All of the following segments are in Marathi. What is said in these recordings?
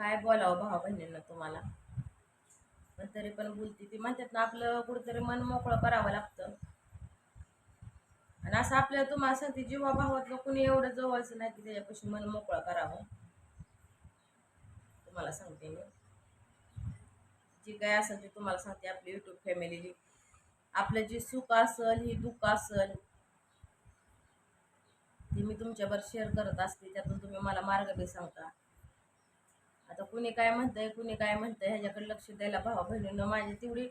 काय बोलावं भावा बहिणींना तुम्हाला? पण तरी पण बोलते ती. म्हणतात ना आपलं कुठंतरी मन मोकळं करावं लागतं. आणि असं आपल्याला तुम्हाला सांगते जीवा भावातलं कुणी एवढं जवळचं नाही की त्याच्यापाशी मन मोकळं करावं. तुम्हाला सांगते मी. जी काय असेल ते तुम्हाला सांगते आपली युट्यूब फॅमिली आपलं जे सुख असेल ही दुःख असेल ती मी तुमच्यावर शेअर करत असते. त्यातून तुम्ही मला मार्ग बी सांगता. आता कुणी काय म्हणतंय कुणी काय म्हणतंय ह्याच्याकडे लक्ष द्यायला भावा बहिणीनं माझी तेवढी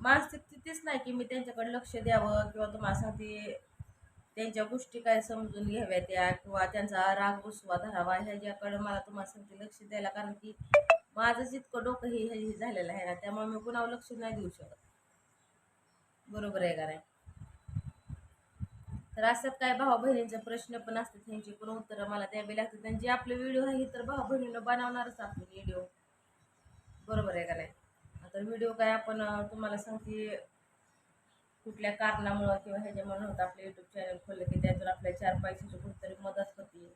मानसिक स्थितीच नाही की मी त्यांच्याकडे लक्ष द्यावं किंवा तुम्हाला सांगते त्यांच्या गोष्टी काय समजून घ्याव्या त्या किंवा त्यांचा राग उसवा धरावा ह्याच्याकडे मला तुम्हाला सांगते लक्ष द्यायला कारण की माझंच जितकं डोकं हे हे झालेलं आहे ना त्यामुळे मी कुणावर लक्ष नाही देऊ शकत. बरोबर आहे का नाही? तर असं काय भावा बहिणींचे प्रश्न पण असतात त्यांची पण उत्तरं मला द्यावी लागतात. आणि जे आपले व्हिडिओ आहे तर भावा बहिणीनं बनवणारच आपण व्हिडिओ बरोबर आहे का नाही? आता व्हिडिओ काय आपण तुम्हाला सांगते कुठल्या कारणामुळं किंवा ह्याच्यामुळे नव्हतं आपलं यूट्यूब चॅनल खोललं की त्यातून आपल्या चार पैशाची कुठेतरी मदत होती.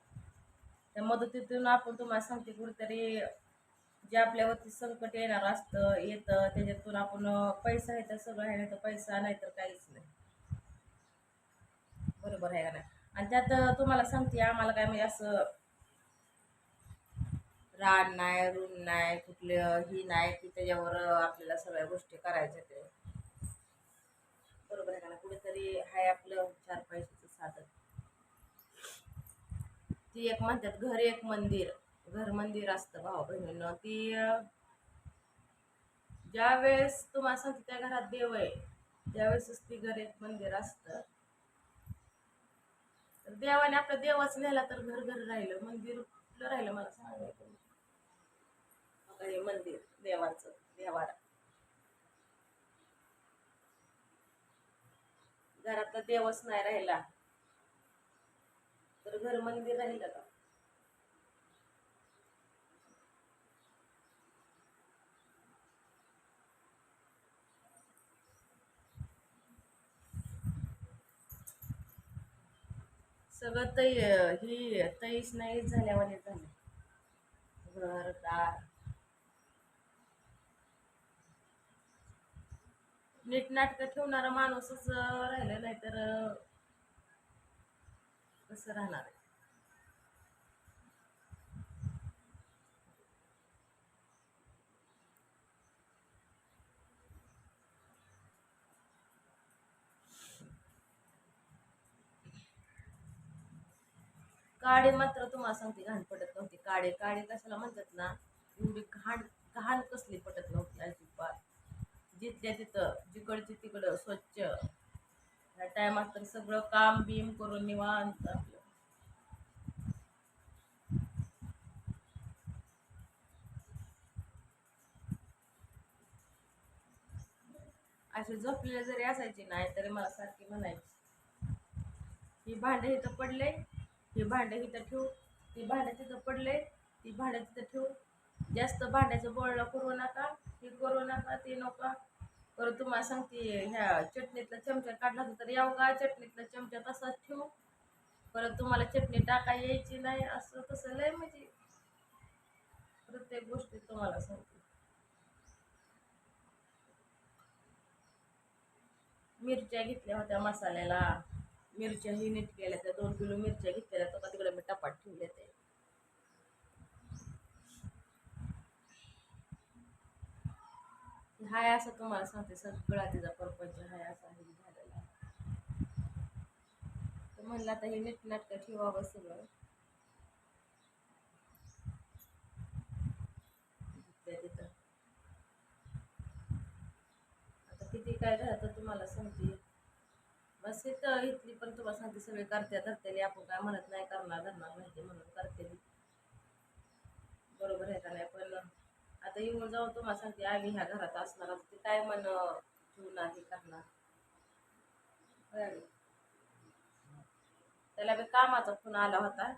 त्या मदतीतून आपण तुम्हाला सांगते कुठेतरी जे आपल्यावरती संकट येणार असतं येतं त्याच्यातून आपण पैसा आहे तर सगळं आहे नाही तर पैसा नाही तर काहीच बरोबर आहे का नाही? आणि त्यात तुम्हाला सांगते आम्हाला काय म्हणजे असं रान नाही ऋण नाही कुठलं ही नाही की त्याच्यावर आपल्याला सगळ्या गोष्टी करायच्या ते बरोबर आहे का ना कुठेतरी आहे आपलं चार पैशाचं साधन. ती एक म्हणतात घर एक मंदिर. घर मंदिर असतं भाऊ बहिणीनं. ती ज्या वेळेस तुम्हाला सांगते त्या घरात देव आहे. त्यावेळेसच ती घर एक मंदिर असतं. तर देवाने आपला देवाच नेला तर घर घर राहिलं मंदिर कुठलं राहिलं मला सांगायचं हे मंदिर देवाचं देवाला घरातला देवच नाही राहिला तर घर मंदिर राहिलं का? सगळं तै ही तैस नाही झाल्यावर झालं. घर दार नीटनाटकं ठेवणारा माणूसच राहिलं नाही तर कसं राहणार आहे? काडे मात्र तुम्हाला सांगते घाण पडत नव्हती काडे. काडे कशाला म्हणतात ना एवढी घाण घाण कसली पटत नव्हती अजिबात. जिथल्या तिथं जिकडची तिकडं स्वच्छ. ह्या टायमात तर सगळं काम बीम करून निवांत आपलं. असे झोपलेले जरी असायचे नाही तरी मला सारखी म्हणायची. ही भांडे इथं पडले. हे भांडे इथं ठेवू. ती भांडं तिथं पडले ती भांडं तिथं ठेवू. जास्त भांड्याचं बोळला करू नका. हे करू नका ते नका. परत तुम्हाला सांगते ह्या चटणीतला चमचा काढला तर याव का चटणीतला चमचा तसाच ठेवू. परत तुम्हाला चटणी टाका यायची नाही असं तसं लय म्हणजे प्रत्येक गोष्टी तुम्हाला सांगते. मिरच्या घेतल्या होत्या मसाल्याला. मिरच्या ही नीट केल्या त्या दोन किलो मिरच्या घेतलेल्या तो का तिकडे मी टपात ठेवल्या ते. हाय असं तुम्हाला सांगते सगळा तिचा परपंच हाय असा हे झालेला तर म्हणलं आता हे नीट नाटकं ठेवावं सगळं. तिथं. आता किती काय राहतं तुम्हाला सांगते. बस तर इथली पण तुम्हाला सांगते सगळे करत्या धरतेली आपण काय म्हणत नाही करणार धरणार माहिती म्हणून करतेली बरोबर आहे का नाही? पण आता येऊन जाऊन तुम्हाला सांगते आम्ही ह्या घरात असणार ते काय मन ठेवून हे करणार. त्याला बी कामाचा फोन आला होता.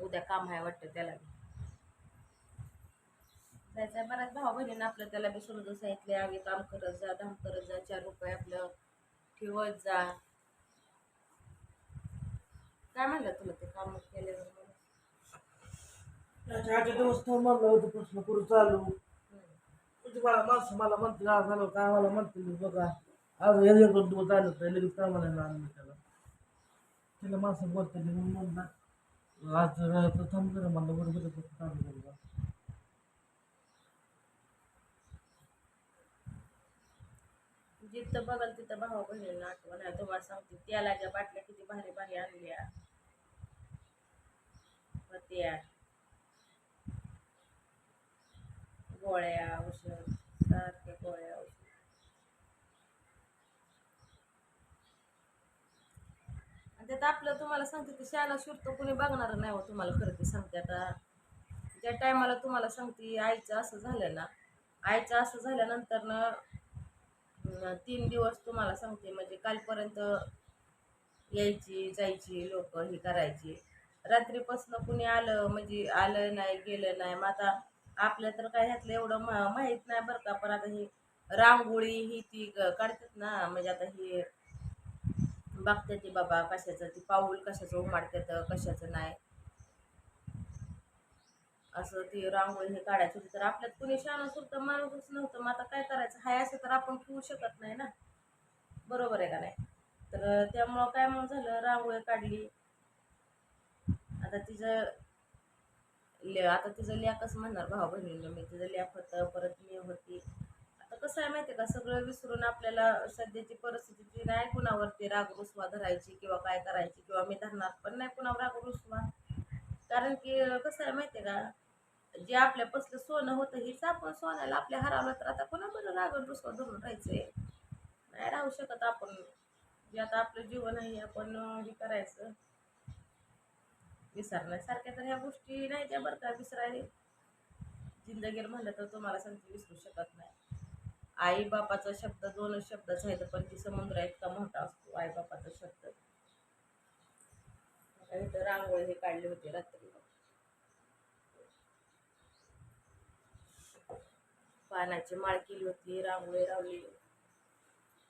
उद्या काम आहे वाटतं त्याला बी. जायचं बऱ्याच भाऊ बहिणीनं आपलं त्याला बी समजून सांगितले आम्ही काम करत जा धाम करत जा चार रुपये आपलं ठेवत जा. काय म्हणलं तुला ते काम केल्यावर मला? त्याच्या आठ म्हणलं होतं प्रश्न करू चालू. म्हणजे मला माणसं मला म्हणते आज झालं काय मला म्हणते बघा. आज एक दोन दिवस आलं तर लगेच काय म्हणायला आणलं त्याला. तिला माणसं बोलते म्हणून आज तर थांब जरा म्हणलं बरोबर काम करू जिथं बघल तिथं भाऊ बहिणींना आठवण आहे. तुम्हाला सांगते तेलाच्या बाटल्या किती भारी भारी आणल्या. होत्या गोळ्या औषध सारख्या गोळ्या औषध. आणि त्यात आपलं तुम्हाला सांगते ते शाळा शिरतो कोणी बघणार नाही हो तुम्हाला खरं ते सांगते. आता ज्या टायमाला तुम्हाला सांगते आईचं असं झालं ना आईचं असं झाल्यानंतर ना तीन दिवस तुम्हाला सांगते म्हणजे कालपर्यंत यायची जायची लोक हे करायची. रात्रीपासनं कुणी आलं म्हणजे आलं नाही गेलं नाही. मग आता आपल्या तर काय ह्यातलं एवढं मा माहीत नाही बरं का पण आता ही रांगोळी ही ती ग- काढतात ना म्हणजे आता हे बघतात ती बाबा कशाचं ती पाऊल कशाचं उमाडतात कशाचं नाही. असं ते रांगोळी हे काढायची होती तर आपल्यात कुणी शाळा सुद्धा माणूसच नव्हतं. मग आता काय करायचं? हाय असं तर आपण ठेवू शकत नाही ना. बरोबर आहे का नाही? तर त्यामुळं काय मग झालं? रांगोळी काढली. आता तिचं ले आता तिचं लेकच म्हणणार भाऊ बहिणीला मी. तिचं लेक होतं परत मी होती. आता कसं आहे माहिती का? सगळं विसरून आपल्याला सध्याची परिस्थिती ती नाही कुणावरती राग रुसवा धरायची किंवा काय करायची किंवा मी धरणार पण नाही कुणावर राग रुसवा. कारण की कसं आहे माहिती आहे का? जे आपल्यापासलं सोनं होतं हेच आपण सोन्याला आपल्या हरवलं तर आता कोणाबरोबर रागण रुसवा धरून राहायचंय? नाही राहू शकत आपण. जे आता आपलं जीवन आहे आपण हे करायचं. विसरण्यासारख्या तर ह्या गोष्टी नाही त्या बरं का विसरायला. जिंदगीर म्हणलं तर तुम्हाला सांगते विसरू शकत नाही. आई बापाचा शब्द दोनच शब्दच आहेत पण ती समुद्र इतका मोठा असतो आई बापाचा शब्द इथं रांगोळी हे काढली होती रात्री. पानाची माळ केली होती रांगोळी रावली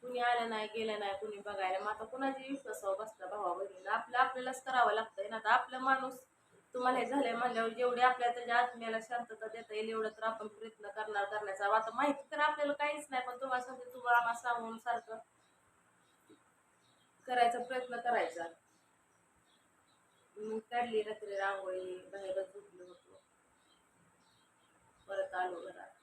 कुणी आलं नाही गेलं नाही कुणी बघायला. मग आता कुणाची विश्वासावर हो बसला भावा बहिणीला? आपलं आपल्यालाच करावं लागतंय ना आता. आपलं माणूस तुम्हाला हे झालंय म्हणल्यावर जेवढे आपल्या त्याच्या आत्म्याला शांतता देता येईल एवढं तर आपण प्रयत्न करणार करण्याचा. आता माहिती तर आपल्याला काहीच नाही पण तुम्हाला सांगते तुम्हाला आम्हाला सांगून सारखं करायचा प्रयत्न करायचा. मग काढली रात्री रांगोळी बाहेरच झोपलो होतो. परत आलो घरात.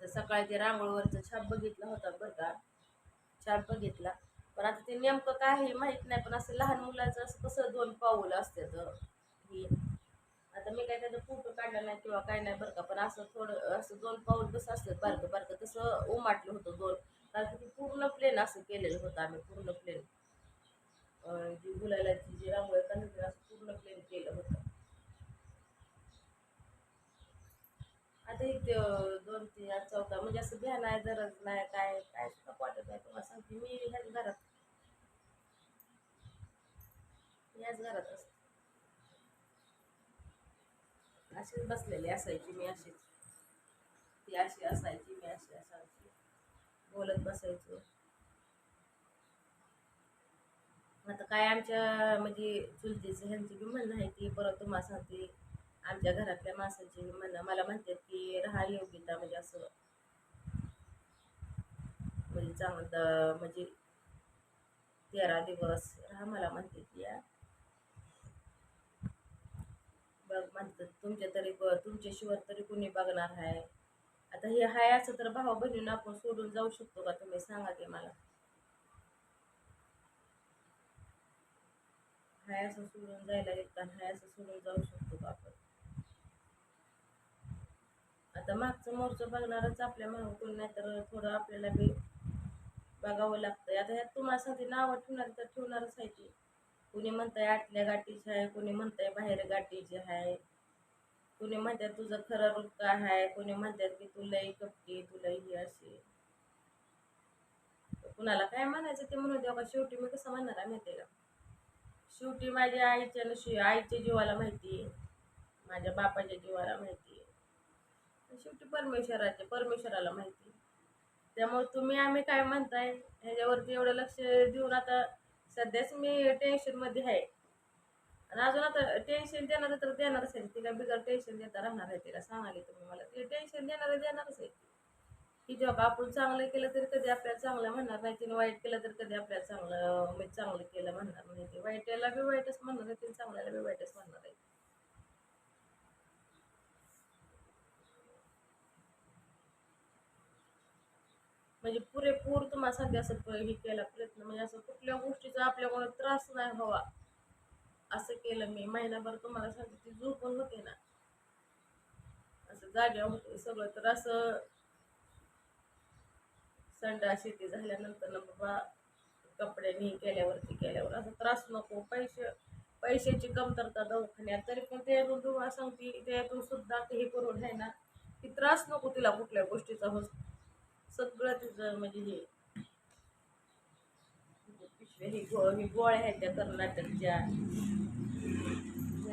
आता सकाळी ते रांगोळवरचं छाप बघितला होता बरं का. छाप बघितला. पण आता ते नेमकं काय आहे माहीत नाही पण असं लहान मुलाचं असं कसं दोन पाऊल असतात ही. आता मी काय त्याचा फोटो काढला नाही किंवा काय नाही बरं का पण असं थोडं असं दोन पाऊल कसं असतं बारकं बारकं तसं उमाटलं होतं दोन. कारण की ते पूर्ण प्लेन असं केलेलं होतं आम्ही पूर्ण प्लेन. जी गुलालाची जी रांगोळी काढली असं पूर्ण प्लेन केलं होतं. आता एक दोन तीन आज चौथा. म्हणजे असं घ्या नाही गरज नाही काय काय सुद्धा वाटत नाही. तुम्हाला सांगते मी ह्याच घरात. ह्याच घरात असते. अशीच बसलेली असायची मी अशीच. ती अशी असायची मी अशी असायची. बोलत बसायचो. आता काय आमच्या म्हणजे चुलतीचं ह्यांची बी म्हणणं आहे ती परत तुम्हाला सांगते आमच्या घरातल्या माणसाची म्हणा मला म्हणतात की राहा योगिता म्हणजे असं. म्हणजे चांगलं म्हणजे तेरा दिवस राहा मला म्हणते ती या. बघ म्हणतात तुमच्या तरी तुमच्याशिवाय तरी कुणी बघणार आहे आता हे हाय असं तर भाऊ बहिणीनं आपण सोडून जाऊ शकतो का? तुम्ही सांगा की मला. हाय असं सोडून जायला येतात हाय असं सोडून जाऊ शकतो का आपण आता मागचं मोर्चं बघणारच आपल्या मागं कोण नाही तर थोडं आपल्याला बी बघावं लागतंय. आता ह्यात तुम्हाला सांगते नावं ठेवणार तर ठेवणारच आहे की. कुणी म्हणताय आतल्या गाठीची आहे कुणी म्हणताय बाहेर गाठीची आहे. कुणी म्हणतात तुझं खरं रूप काय आहे कुणी म्हणतात की तू लई कपटी तू ही अशी कुणाला काय म्हणायचं ते म्हणू द्या का शेवटी मी कसं म्हणणार आहे माहिती आहे का? शेवटी माझ्या आईच्या नशी आईच्या जीवाला माहिती आहे. माझ्या बापाच्या जीवाला माहिती आहे. शेवटी परमेश्वराचे परमेश्वराला माहिती. त्यामुळे तुम्ही आम्ही काय म्हणताय ह्याच्यावरती एवढं लक्ष देऊन आता सध्याच मी टेन्शनमध्ये आहे. आणि अजून आता टेन्शन देणार तर देणारच आहे तिला बिगर टेन्शन देता राहणार आहे तिला सांगाले तुम्ही मला. ते टेन्शन देणार देणारच आहे. की जेव्हा आपण चांगलं केलं तरी कधी आपल्याला चांगलं म्हणणार नाही तिने वाईट केलं तर कधी आपल्याला चांगलं मी चांगलं केलं म्हणणार नाही. ते वाईटाला बी वाईटच म्हणणार आहे तिने चांगल्याला बी वाईटच म्हणणार आहे. म्हणजे पुरेपूर तुम्हाला असं हे केला प्रयत्न म्हणजे असं कुठल्या गोष्टीचा आपल्यामुळे त्रास नाही व्हावा. असं केलं मी. महिनाभर तुम्हाला सांगते ती झोपून होते ना. असं जाग्या होते सगळं. तर असं संडा शेती झाल्यानंतर ना बाबा कपड्यांनी केल्यावरती केल्यावर असं त्रास नको. पैसे पैशाची कमतरता दवाखान्यात. तरी पण ते तुम्हाला सांगते त्यातून सुद्धा हे करून आहे ना की त्रास नको तिला कुठल्या गोष्टीचा होत. सगळं तिचं म्हणजे हे. पिशव्या ही गो ही गोळ्या आहेत त्या कर्नाटकच्या.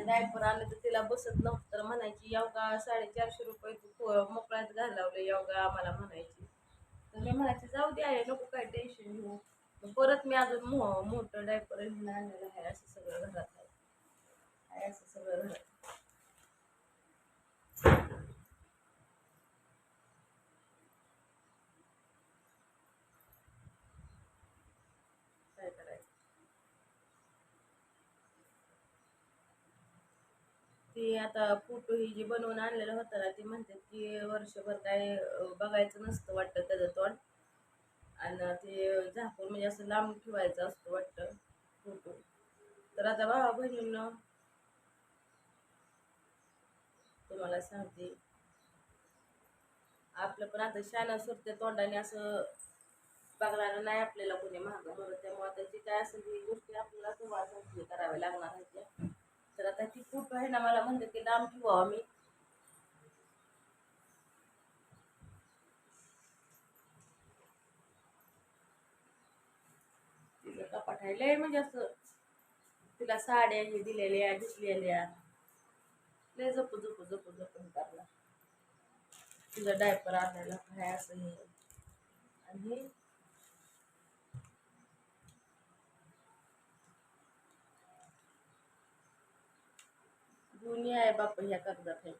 डायपर आलं तर तिला बसत नव्हतं तर म्हणायची योगा साडेचारशे रुपये तू को- मोकळ्यात घालावलं योगा आम्हाला म्हणायची. तर मी म्हणायचे जाऊ दे आहे नको काय टेन्शन घेऊ. परत मी अजून मो मोठं डायपर आणलेलं आहे असं सगळं घरात आहे. आहे असं सगळं घरात काय करायचं ते आता फोटो ही जी बनवून आणलेलं होतं ना ते म्हणतात की वर्षभर काय बघायचं नसतं वाटतं त्याचं तोंड. आणि ते झाकून म्हणजे असं लांब ठेवायचं असतं वाटतं फोटो. तर आता भावा बहिणींना तुम्हाला सांगते. आपलं पण आता शाना सुरत्या तोंडाने असं बघणारं नाही आपल्याला कोणी महाग म्हणून त्यामुळे आता जी काय असेल ही गोष्टी आपल्याला संवाद कराव्या लागणार आहेत. तर आता ती खूप आहे ना मला म्हणते की लांब ठेवा मी तिचं कपाट आहे लय म्हणजे असं तिला साड्या हे दिलेल्या घेतलेल्या लय जपू जपू जपू जपून करला तिला डायपर आणायला काय असं हे. आणि दोन्ही आहे बाप ह्या कागदात आहे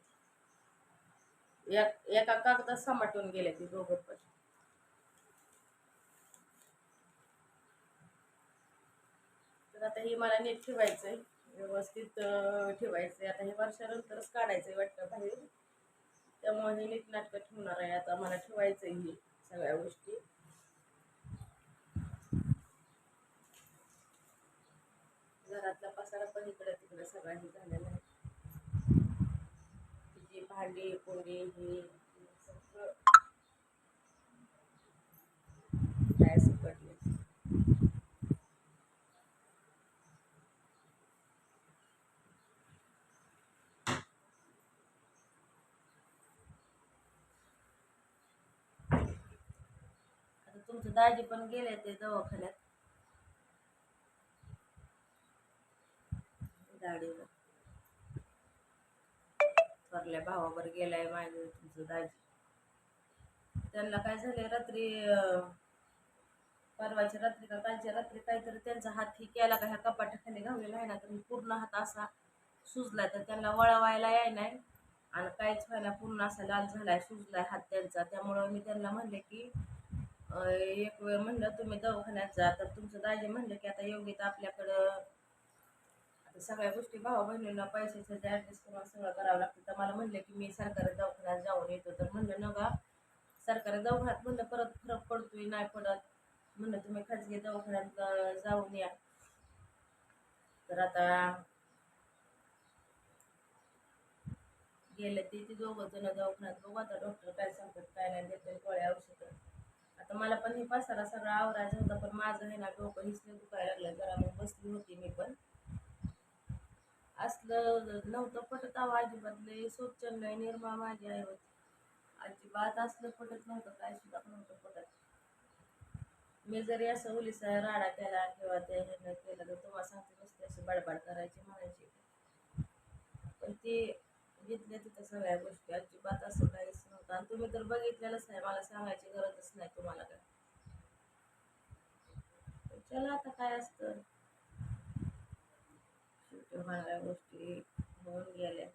एक- एका कागदात समाटून गेले ते दोघं पण. तर आता हे मला नीट ठेवायचंय. व्यवस्थित ठेवायचंय. आता हे वर्षानंतरच काढायचंय वाटतं बाहेर. त्यामुळे हे नीट नाटकं ठेवणार आहे. आता मला ठेवायचंय हे सगळ्या गोष्टी. घरातला पसारा पण इकडे तिकडे सगळा हे झालेला आहे. भांडी कोंडी हे सगळं. आता तुमचं दाजी पण गेले ते दवाखान्यात. गाडीवर. थोरल्या भावावर गेलाय माझं तुमचं दाजी. त्यांना काय झाले रात्री परवाच्या रात्री का कालच्या रात्री काहीतरी त्यांचा हात ही केला का ह्या कपाटाखाली घावलेला आहे ना तर पूर्ण हात असा सुजलाय. तर त्यांना वळवायला याय नाही आणि काहीच व्हायला पूर्ण असा लाल झालाय सुजलाय हात त्यांचा. त्यामुळं मी त्यांना म्हणले की एक वेळ म्हणलं तुम्ही दवाखान्यात जा. तर तुमचं दाजी म्हणलं की आता योग्य तर आपल्याकडं सगळ्या गोष्टी भाऊ बहिणींना पैशाचं ॲडजस्ट करून सगळं करावं लागतं. तर मला म्हणलं की मी सरकारी दवाखान्यात जाऊन येतो. तर म्हणलं न सरकारी दवाखान्यात म्हणलं परत फरक पडतोय नाही पडत. म्हणलं तुम्ही खाजगी दवाखान्यात जाऊन या. तर आता गेले ते दोघं जण दवाखान्यात बघू आता डॉक्टर काय सांगतात काय नाही देतात गोळ्या औषधं. आता मला पण हे पसारा सगळा आवरायचा होता पण माझं हे ना डोकं हिसलं दुखायला लागलं जरा मग बसली होती मी पण. असलं नव्हतं पटत आव अजिबात लय सोचन निर्मा माझी आई होती. अजिबात असलं पटत नव्हतं काय सुद्धा नव्हतं पटत. मी जरी असं उलिसा राडा केला किंवा ते ह्यानं केलं तर तुम्हाला सांगते नुसते अशी बडबड करायची म्हणायची. पण ते घेतल्या तिथं सगळ्या गोष्टी. अजिबात असं काहीच नव्हतं. आणि तुम्ही तर बघितलेलंच नाही. मला सांगायची गरजच नाही तुम्हाला काय. चला आता काय असतं? शेवटी होणाऱ्या गोष्टी होऊन गेल्या.